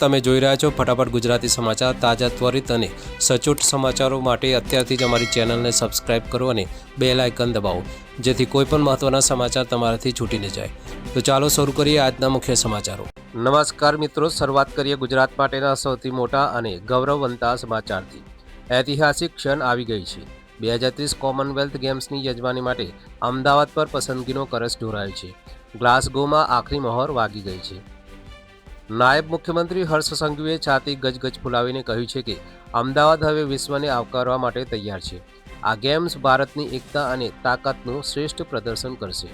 તમે જોઈ રહ્યા છો ફટાફટ ગુજરાતી સમાચાર તાજા ત્વરિત અને સચોટ સમાચારો માટે અત્યારથી જ અમારી ચેનલને સબસ્ક્રાઇબ કરો અને બે લાયકન દબાવો, જેથી કોઈપણ મહત્ત્વના સમાચાર તમારાથી છૂટી ન જાય. તો ચાલો શરૂ કરીએ આજના મુખ્ય સમાચારો. નમસ્કાર મિત્રો, શરૂઆત કરીએ ગુજરાત માટેના સૌથી મોટા અને ગૌરવવંતા સમાચારથી. ઐતિહાસિક ક્ષણ આવી ગઈ છે. બે હજાર ત્રીસ કોમનવેલ્થ ગેમ્સની યજમાની માટે અમદાવાદ પર પસંદગીનો કરસ ઢોરાયો છે. ગ્લાસગોમાં આખરી મહોર વાગી ગઈ છે. નાયબ મુખ્યમંત્રી હર્ષ સંઘવીએ છાતી ગજગજ ફુલાવીને કહ્યું છે કે અમદાવાદ હવે વિશ્વને આવકારવા માટે તૈયાર છે. આ ગેમ્સ ભારતની એકતા અને તાકાતનું શ્રેષ્ઠ પ્રદર્શન કરશે.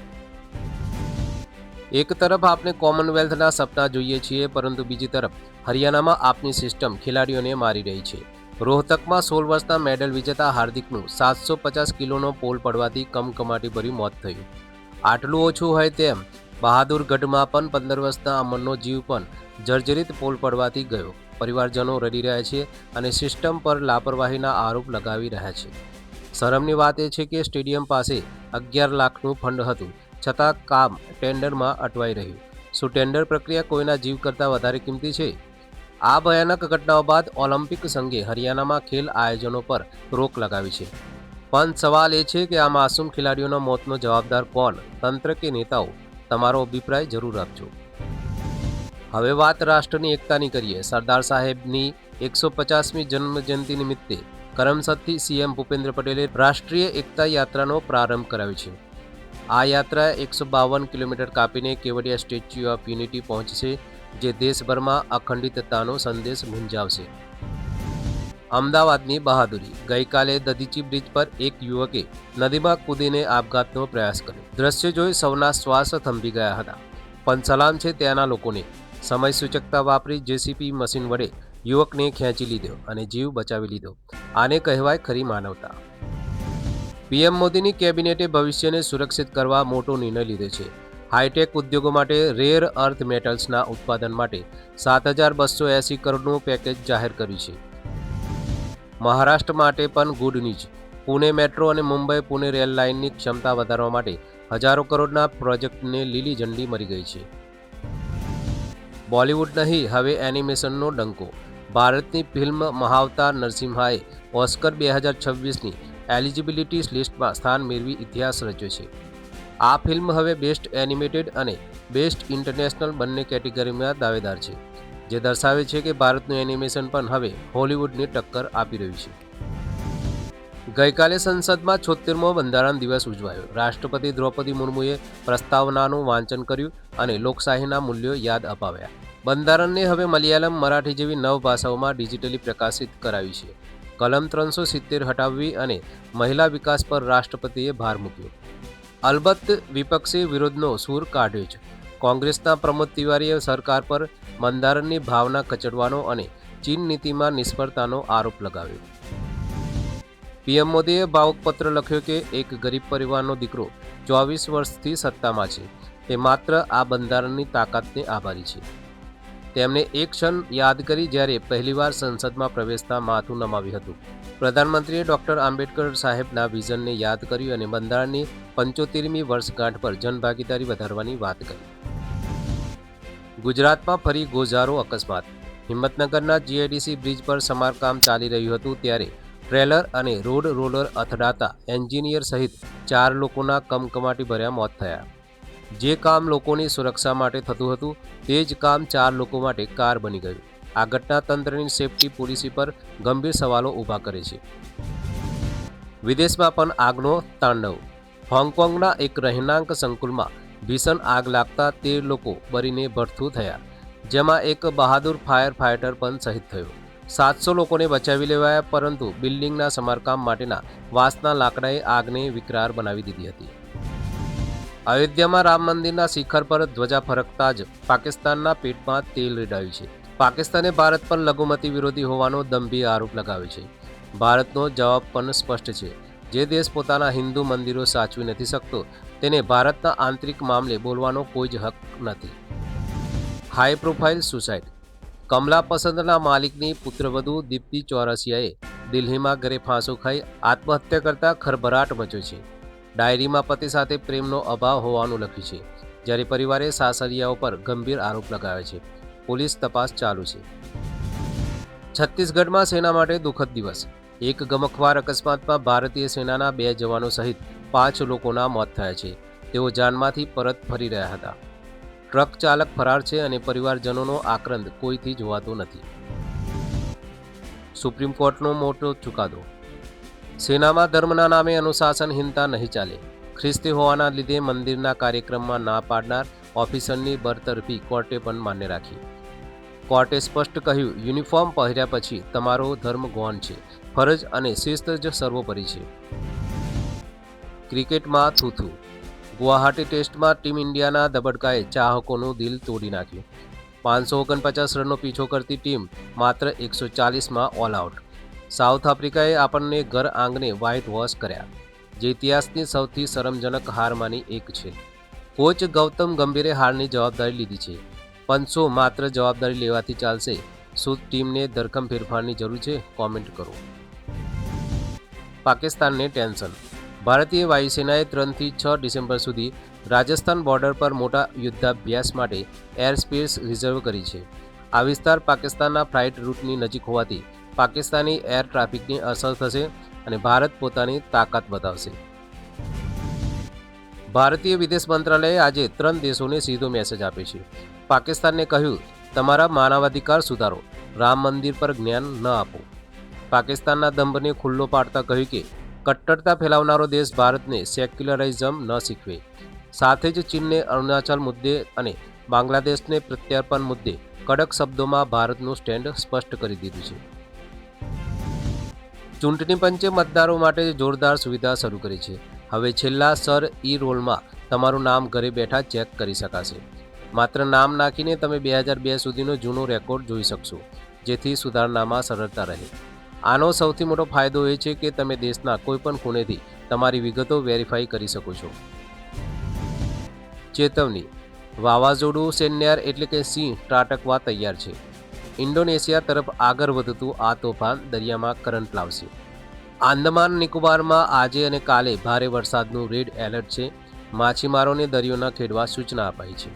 એક તરફ આપણે કોમનવેલ્થના સપના જોઈએ છીએ, પરંતુ બીજી તરફ હરિયાણામાં આપની સિસ્ટમ ખેલાડીઓને મારી રહી છે. રોહતકમાં સોળ વર્ષના મેડલ વિજેતા હાર્દિકનું સાતસો પચાસ કિલોનો પોલ પડવાથી કમકમાટી ભર્યું મોત થયું. આટલું ઓછું હોય તેમ બહાદુરગઢમાં પણ પંદર વર્ષના અમરનો જીવ પણ જર્જરિત પોલ પડવાથી ગયો. પરિવારજનો રડી રહ્યા છે અને સિસ્ટમ પર લાપરવાહીના આરોપ લગાવી રહ્યા છે. શરમની વાત એ છે કે સ્ટેડિયમ પાસે અગિયાર લાખનું ફંડ હતું, છતાં કામ ટેન્ડરમાં અટવાઈ રહ્યું. શું ટેન્ડર પ્રક્રિયા કોઈના જીવ કરતાં વધારે કિંમતી છે? આ ભયાનક ઘટનાઓ બાદ ઓલિમ્પિક સંઘે હરિયાણામાં ખેલ આયોજનો પર રોક લગાવી છે. પણ સવાલ એ છે કે આ માસૂમ ખેલાડીઓના મોતનો જવાબદાર કોણ? તંત્ર કે નેતાઓ? તમારો અભિપ્રાય જરૂર આપજો. હવે વાત રાષ્ટ્રની એકતાની કરીએ. સરદાર સાહેબની એકસો પચાસમી જન્મજયંતિ નિમિત્તે કરમસદથી સીએમ ભૂપેન્દ્ર પટેલે રાષ્ટ્રીય એકતા યાત્રાનો પ્રારંભ કરાવ્યો છે. આ યાત્રા એકસો બાવન કિલોમીટર કાપીને કેવડિયા સ્ટેચ્યુ ઓફ યુનિટી પહોંચશે, જે દેશભરમાં અખંડિતતાનો સંદેશ ગુંજાવશે. અમદાવાદની બહાદુરી. ગઈકાલે દધીચી બ્રિજ પર એક યુવકે નદીમાં કૂદીને આપઘાતનો પ્રયાસ કર્યો. દ્રશ્ય જોઈ સૌના શ્વાસ થંભી ગયા હતા. પણ સલામ છે ત્યાંના લોકોને. સમય સૂચકતા વાપરી જેસીપી મશીન વડે યુવકને ખેંચી લીધો અને જીવ બચાવી લીધો. આને કહેવાય ખરી માનવતા. પીએમ મોદીની કેબિનેટે ભવિષ્યને સુરક્ષિત કરવા મોટો નિર્ણય લીધો છે. હાઈટેક ઉદ્યોગો માટે રેર અર્થ મેટલ્સના ઉત્પાદન માટે સાત હજાર બસો એંસી કરોડનું પેકેજ જાહેર કર્યું છે. મહારાષ્ટ્ર માટે પણ ગુડ ન્યૂઝ પુણે મેટ્રો અને મુંબઈ પુણે રેલ લાઇનની ક્ષમતા વધારવા માટે હજારો કરોડના પ્રોજેક્ટને લીલી ઝંડી મળી ગઈ છે. બોલિવૂડ નહીં, હવે એનિમેશનનો ડંકો. ભારતની ફિલ્મ મહાવતાર નરસિમ્હાએ ઓસ્કર બે હજાર છવ્વીસની એલિજિબિલિટી લિસ્ટમાં સ્થાન મેળવી ઇતિહાસ રચ્યો છે. આ ફિલ્મ હવે બેસ્ટ એનિમેટેડ અને બેસ્ટ ઇન્ટરનેશનલ બંને કેટેગરીમાં દાવેદાર છે. જે દર્શાવે છે કે ભારતનું એનિમેશન પણ હવે હોલિવૂડની ટક્કર આપી રહ્યું છે. ગઈકાલે સંસદમાં છોતેરમો બંધારણ દિવસ ઉજવાયો. રાષ્ટ્રપતિ દ્રૌપદી મુર્મુએ પ્રસ્તાવનાનું વાંચન કર્યું અને લોકશાહીના મૂલ્યો યાદ અપાવ્યા. બંધારણને હવે મલયાલમ મરાઠી જેવી નવ ભાષાઓમાં ડિજિટલી પ્રકાશિત કરાવી છે. કલમ ત્રણસો સિત્તેર હટાવવી અને મહિલા વિકાસ પર રાષ્ટ્રપતિએ ભાર મૂક્યો. અલબત્ત વિપક્ષે વિરોધનો સૂર કાઢ્યો છે. કોંગ્રેસના પ્રમોદ તિવારીએ સરકાર પર બંધારણની ભાવના કચડવાનો અને ચીન નીતિમાં નિષ્ફળતાનો આરોપ લગાવ્યો. પીએમ મોદીએ ભાવુક પત્ર લખ્યો કે એક ગરીબ પરિવારનો દીકરો ચોવીસ વર્ષથી સત્તામાં છે. તે માત્ર આ બંધારણની તાકાતને આભારી છે. તેમણે એક ક્ષણ યાદ કરી જ્યારે પહેલીવાર સંસદમાં પ્રવેશતા માથું નમાવ્યું હતું. પ્રધાનમંત્રીએ ડોક્ટર આંબેડકર સાહેબના વિઝનને યાદ કર્યું અને બંધારણની પંચોતેરમી વર્ષગાંઠ પર જનભાગીદારી વધારવાની વાત કરી. ગુજરાતમાં ફરી ગોઝારો અકસ્માત. હિંમતનગરના જીઆઈડીસી બ્રિજ પર સમારકામ ચાલી રહ્યું હતું ત્યારે ટ્રેલર અને રોડ રોલર અથડાતા એન્જિનિયર સહિત ચાર લોકોના કમકમાટી ભર્યા મોત થયા. જે કામ લોકોની સુરક્ષા માટે થતું હતું, તે જ કામ ચાર લોકો માટે કાર બની ગયું. આ ઘટના તંત્રની સેફટી પોલિસી પર ગંભીર સવાલો ઊભા કરે છે. વિદેશમાં પણ આગનો તાંડવ. હોંગકોંગના એક રહેણાંક સંકુલમાં ભીષણ આગ લાગતા તેર લોકો બળીને ભડથું થયા, જેમાં એક બહાદુર ફાયર ફાઇટર પણ શહીદ થયો. સાતસો લોકોને બચાવી લેવાયા, પરંતુ બિલ્ડિંગના સમારકામ માટેના વાંસના લાકડાએ આગને વિકરાર બનાવી દીધી હતી. અયોધ્યામાં રામ મંદિરના શિખર પર ધ્વજા ફરકતા જ પાકિસ્તાનના પેટમાં તેલ રેડાયું છે. પાકિસ્તાને ભારત પર લઘુમતી વિરોધી હોવાનો દંભી આરોપ લગાવ્યો છે. ભારતનો જવાબ પણ સ્પષ્ટ છે. જે દેશ પોતાના હિન્દુ મંદિરો સાચવી નથી શકતો તેને ભારતના આંતરિક મામલે બોલવાનો કોઈ જ હક નથી. હાઈ પ્રોફાઇલ સુસાઇડ કમલા પસંદના માલિકની પુત્રવધુ દીપ્તિ ચોરસિયાએ દિલ્હીમાં ઘરે ફાંસો ખાઈ આત્મહત્યા કરતા ખરભરાટ મચ્યો છે. ડાયરીમાં પતિ સાથે પ્રેમનો અભાવ હોવાનું લખ્યું છે, જ્યારે પરિવારે સાસરિયાઓ પર ગંભીર આરોપ લગાવ્યો છે. પોલીસ તપાસ ચાલુ છે. છત્તીસગઢમાં સેના માટે દુઃખદ દિવસ. એક ગમખવાર અકસ્માતમાં ભારતીય સેનાના બે જવાનો સહિત પાંચ લોકોના મોત થયા છે. તેઓ જાનમાંથી પરત ફરી રહ્યા હતા. ટ્રક ચાલક ફરાર છે અને પરિવારજનોનો આક્રંદ કોઈથી જોવાતો નથી. સુપ્રીમ કોર્ટનો મોટો ચુકાદો. સેનામાં ધર્મના નામે અનુશાસનહીનતા નહીં ચાલે. ખ્રિસ્તી હોવાના લીધે મંદિરના કાર્યક્રમમાં ના પાડનાર ઓફિસરની બરતરફી કોર્ટે પણ માન્ય રાખી. કોર્ટે સ્પષ્ટ કહ્યું, યુનિફોર્મ પહેર્યા પછી તમારો ધર્મ ગૌણ છે. ફરજ અને શિસ્ત જ સર્વોપરી છે. ક્રિકેટમાં થૂથું. ગુવાહાટી ટેસ્ટમાં ટીમ ઇન્ડિયાના ધબડકાએ ચાહકોનું દિલ તોડી નાખ્યું. પાંચસો ઓગણપચાસ રનનો પીછો કરતી ટીમ માત્ર એકસો ચાલીસમાં ઓલ આઉટ સાઉથ આફ્રિકાએ આપણને ઘર આંગણે વ્હાઇટ વોશ કર્યા. જે ઇતિહાસની સૌથી શરમજનક હારમાંની એક છે. કોચ ગૌતમ ગંભીરે હારની જવાબદારી લીધી છે. પંચો માત્ર જવાબદારી લેવાથી ચાલશે. શું ટીમને ધરખમ ફેરફારની જરૂર છે? કોમેન્ટ કરો. પાકિસ્તાનને ટેન્શન ભારતીય વાયુસેનાએ ત્રણથી છ ડિસેમ્બર સુધી રાજસ્થાન બોર્ડર પર મોટા યુદ્ધાભ્યાસ માટે એર સ્પેસ રિઝર્વ કરી છે. આ વિસ્તાર પાકિસ્તાનના ફ્લાઇટ રૂટની નજીક હોવાથી પાકિસ્તાની એર ટ્રાફિકની અસર થશે અને ભારત પોતાની તાકાત બતાવશે ભારતીય વિદેશ મંત્રાલયે આજે ત્રણ દેશોને સીધો મેસેજ આપે છે. પાકિસ્તાનને કહ્યું, તમારા માનવાધિકાર સુધારો. રામ મંદિર પર જ્ઞાન ન આપો. પાકિસ્તાનના દંભને ખુલ્લો પાડતા કહ્યું કે કટ્ટરતા ફેલાવનારો દેશ ભારતને સેક્યુલરિઝમ ન શીખવે. સાથે જ ચીનને અરુણાચલ મુદ્દે અને બાંગ્લાદેશને પ્રત્યાર્પણ મુદ્દે કડક શબ્દોમાં ભારતનું સ્ટેન્ડ સ્પષ્ટ કરી દીધું છે. ચૂંટણી પંચે મતદારો માટે જોરદાર સુવિધા શરૂ કરી છે. હવે છેલ્લા સર ઈ રોલમાં તમારું નામ ઘરે બેઠા ચેક કરી શકાશે. માત્ર નામ નાખીને તમે બે હજાર બે સુધીનો જૂનો રેકોર્ડ જોઈ શકશો, જેથી સુધારણામાં સરળતા રહે. આનો સૌથી મોટો ફાયદો એ છે કે તમે દેશના કોઈપણ ખૂણેથી તમારી વિગતો વેરીફાઈ કરી શકો છો. ચેતવણી. વાવાઝોડું સેન્યાર એટલે કે સિંહ ત્રાટકવા તૈયાર છે. ઇન્ડોનેશિયા તરફ આગળ વધતું આ તોફાન દરિયામાં કરંટ લાવશે. આંદમાન નિકોબારમાં આજે અને કાલે ભારે વરસાદનું રેડ એલર્ટ છે. માછીમારોને દરિયો ન ખેડવા સૂચના અપાઈ છે.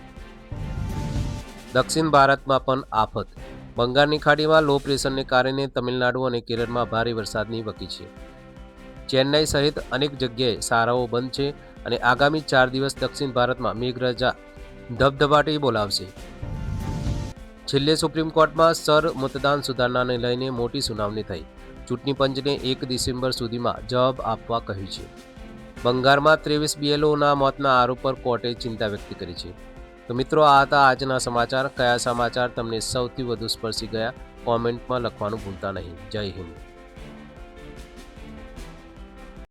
દક્ષિણ ભારતમાં પણ આફત. બંગાળની ખાડીમાં લો પ્રેશરને કારણે તમિલનાડુ અને કેરળમાં ભારે વરસાદની વકી છે. ચેન્નાઈ સહિત અનેક જગ્યાએ શાળાઓ બંધ છે અને આગામી ચાર દિવસ દક્ષિણ ભારતમાં મેઘરાજા ધબધબાટી બોલાવશે. છેલ્લે સુપ્રીમ કોર્ટમાં સર મતદાન સુધારણાને લઈને મોટી સુનાવણી થઈ. ચૂંટણી પંચને એક ડિસેમ્બર સુધીમાં જવાબ આપવા કહ્યું છે. બંગાળમાં ત્રેવીસ બીએલઓના મોતના આરોપ પર કોર્ટે ચિંતા વ્યક્ત કરી છે. તો મિત્રો, આ હતા આજના સમાચાર. કયા સમાચાર તમને સૌથી વધુ સ્પર્શી ગયા? કોમેન્ટમાં લખવાનું ભૂલતા નહીં. જય હિન્દ.